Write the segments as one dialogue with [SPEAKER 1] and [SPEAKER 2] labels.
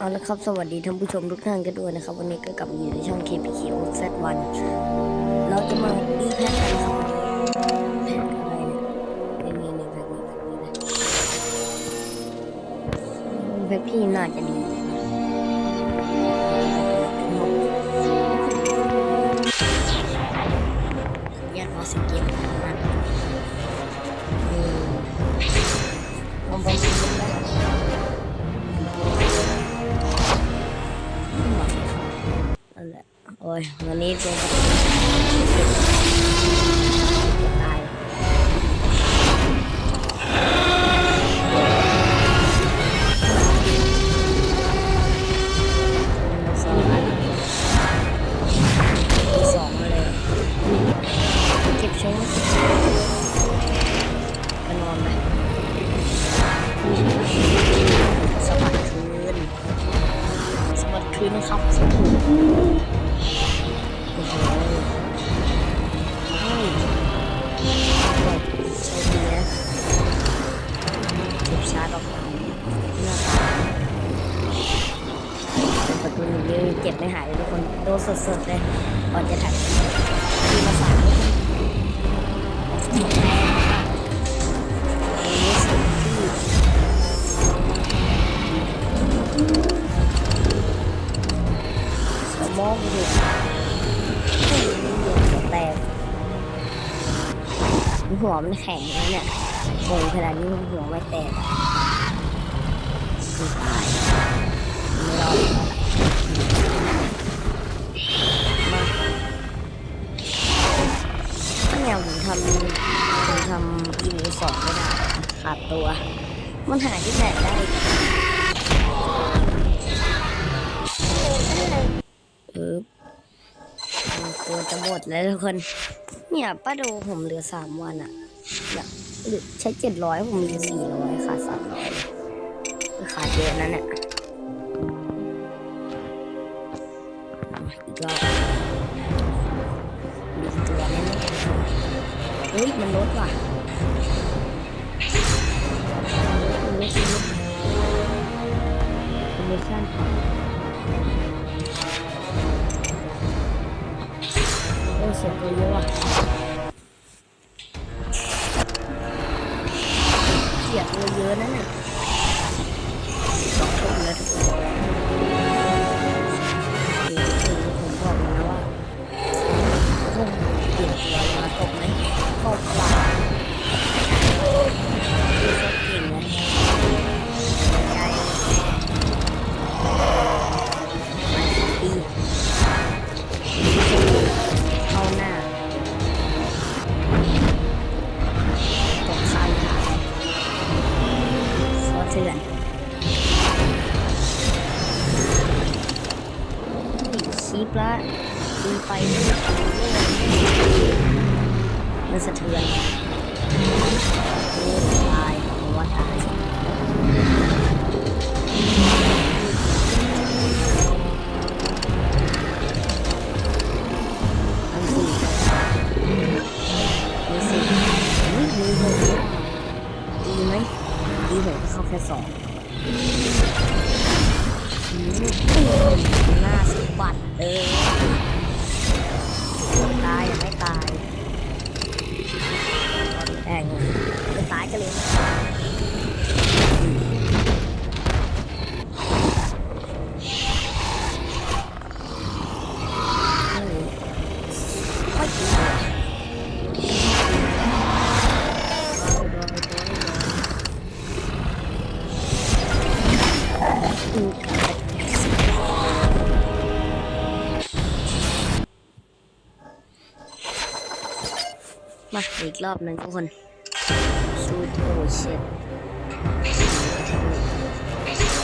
[SPEAKER 1] เอาละครับ สวัสดีท่านผู้ชมทุกท่านกันด้วยนะครับ วันนี้ก็กลับมาอยู่ในช่อง KPK o Z1 เราจะมาดีแพ็คกันครับแพ็คอะไรเนี่ยนี่นี่แพ็คนี้แพ็คนี้นะแพ็คพี่น่าจะดีแยกเอาสเก็ต โอ้ยวันนี้เป็น นี้เก็บไม่หายเลยทุกคนโดนสดๆเลยก่อนจะถ่ายมีมาฝากทุกคนอันนี้สิ่งที่สมองอยู่หัวแตกหัวมันแข็งนะเนี่ยโงขนาดนี้หัวไม่แตกคือตายไม่รอด มาถ้าแนวผมทำผมทำอีเมลสองไม่ได้ขาดตัว มันหาที่ไหนได้เออตัวจะหมดแล้วทุกคน เนี่ยป้าดูผมเหลือสามวันอะเนี่ยเหลือใช้เจ็ดร้อยผมมีสี่ร้อยขาดสามร้อยขาดเยอะนั่นแหล มันลดว่ะมันลดมันลดคอมมิชชั่นโอ้เสียงตัวเยอะว่ะเสียตัวเยอะนั่นน่ะ ไปเรื่อยๆมันสะเทือนตายเพราะว่าตายอันสี่มีสี่อุ๊ยมีหกด้วยดีไหมดีหกก็เข้าแค่สอง อีกรอบหนึ่งทุกคนชูโตเช็ด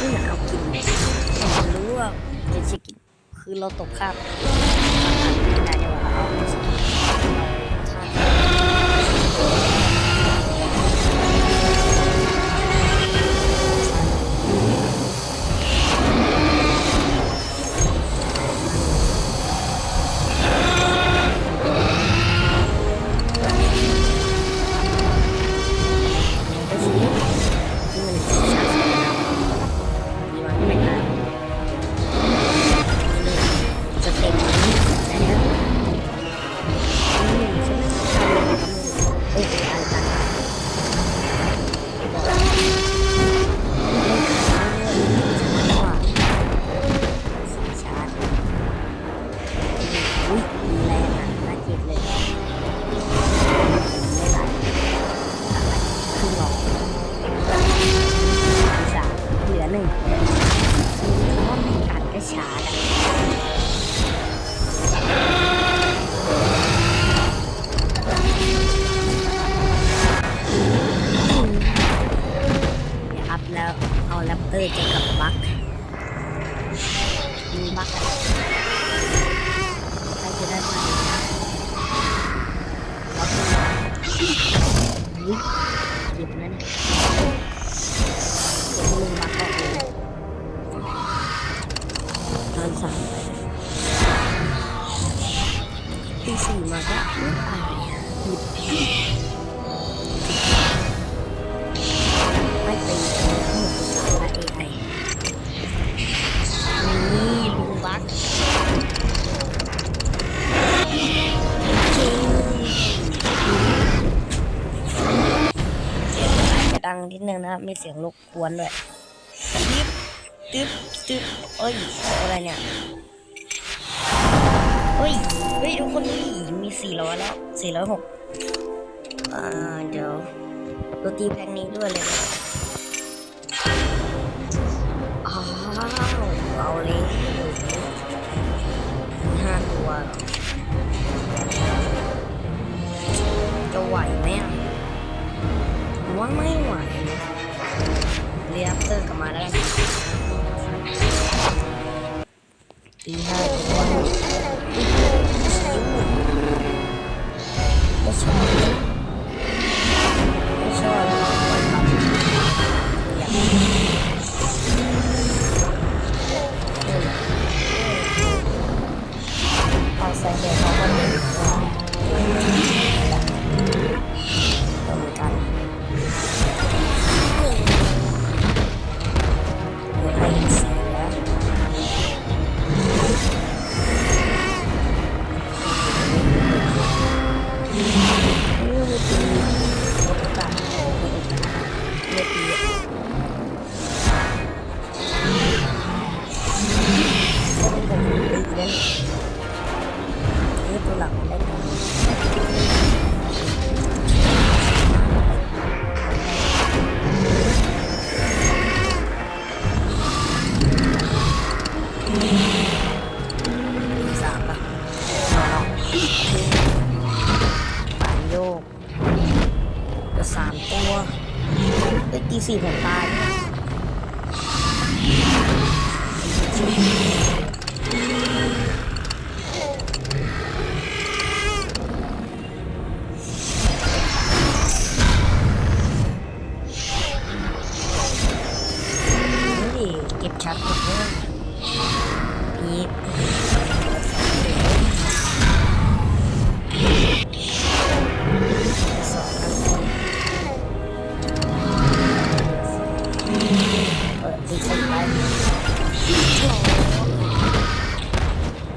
[SPEAKER 1] นี่หนาวกินผมรู้ว่าจะชิกินคือเราตกคาบะมีเสียงรบกวนด้วยตึ๊บตึ๊บตึ๊บเอ้ยอะไรเนี่ยเฮ้ยเฮ้ยทุกคนที่มี400แล้ว406อ่าเดี๋ยวโรตีแพ็คนี้ด้วยเลยอ้าวเอาเลยห้ตัวจะไหวไหมอะว่าไม่ไหว เรียบเตอร์กลับมาแล้วกันตีห้า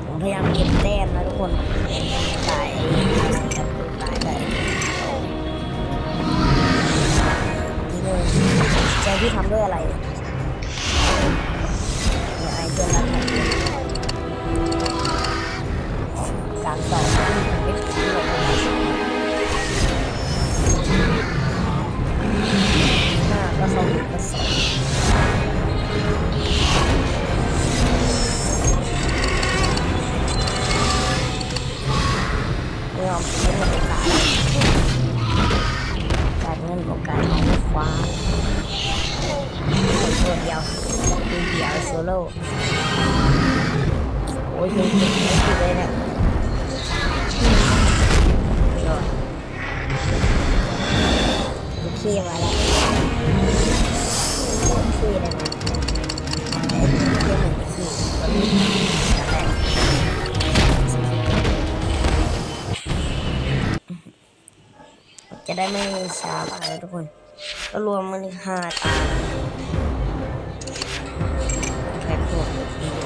[SPEAKER 1] ผมพยายามเก็บแต้มนะทุกคนตายตายตายนี่เลยใจพี่ทำด้วยอะไรเนี่ยไอ้ตัวนั้น ตายแล้วทุกคนก็รวมมันอีกห้าตาแพ็คตัวดีเล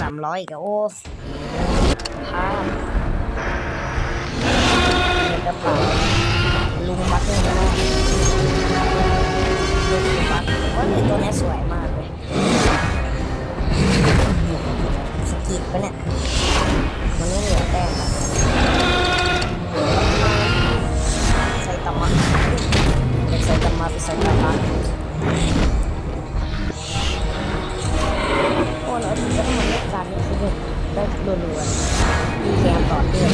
[SPEAKER 1] สามร้อยกับโอ้ ปะเนี่ย มันไม่เหลือแต้มแล้วไตามะเป็นตามะไป็นไซตามะโอ้แล้วที่จะต้องมาเล่นการนี้คือแบบได้รัวๆดีแกมต่อเนื่อง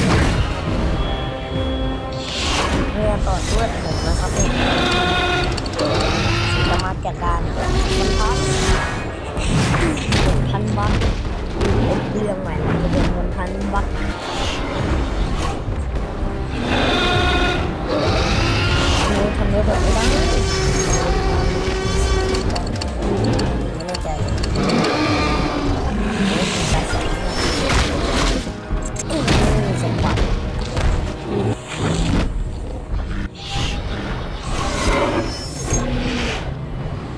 [SPEAKER 1] เพื่อต่อด้วยผมนะครับเองสามาแกะดการมันพักพันบาท รื่องใหม่มันจะเป็นมนพันบักโอ้ทำได้แบบไม่ได้ไม่แน่ใจสมบัติ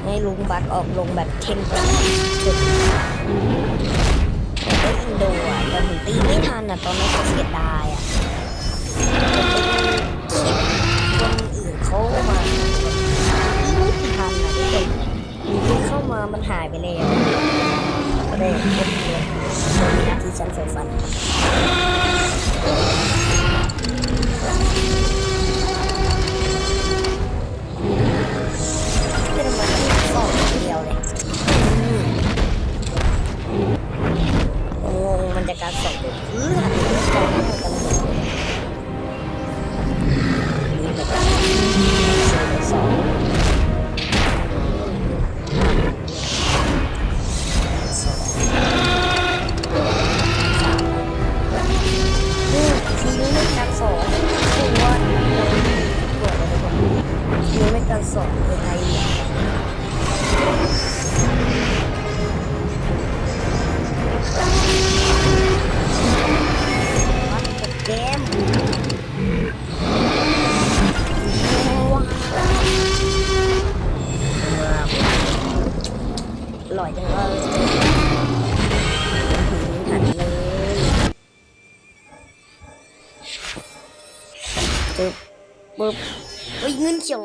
[SPEAKER 1] ให้ลุงบัตรออกลงแบบเทมเพลสุ ดแต่ก็อินโดอะแต่ผมตีไม่ทันอะตอนนั้นเขาเสียดายอะคิดคนอื่นเขามาตีไม่ทันอะทุกคนตีเข้ามามันหายไปแล้วก็ได้กดเงินที่ฉันใส่ฟัน การส่งไปเพื่อนหมด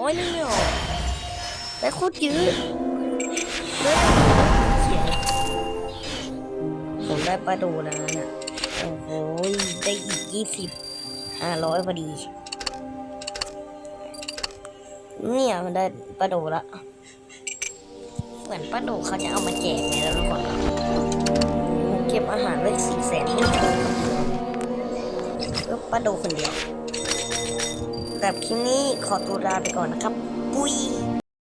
[SPEAKER 1] ฮ้ยเงินเขียวน้อยนึงเนี่ยแต่โคตรยอะเลยเขียวผมได้ปลาดูแล้วนะโอ้โหได้อีกยี่สิบห้าร้อยพอดี เนี่ยมันได้ปลาโดละ เหมือนปลาโดเขาจะเอามาแจกไงแล้วทุกคนเก็บอาหารไว้สี่แสนไม่ถึงก็ปลาโดคนเดียว แบบคลิปนี้ขอตัวลาไปก่อนนะครับ ปุย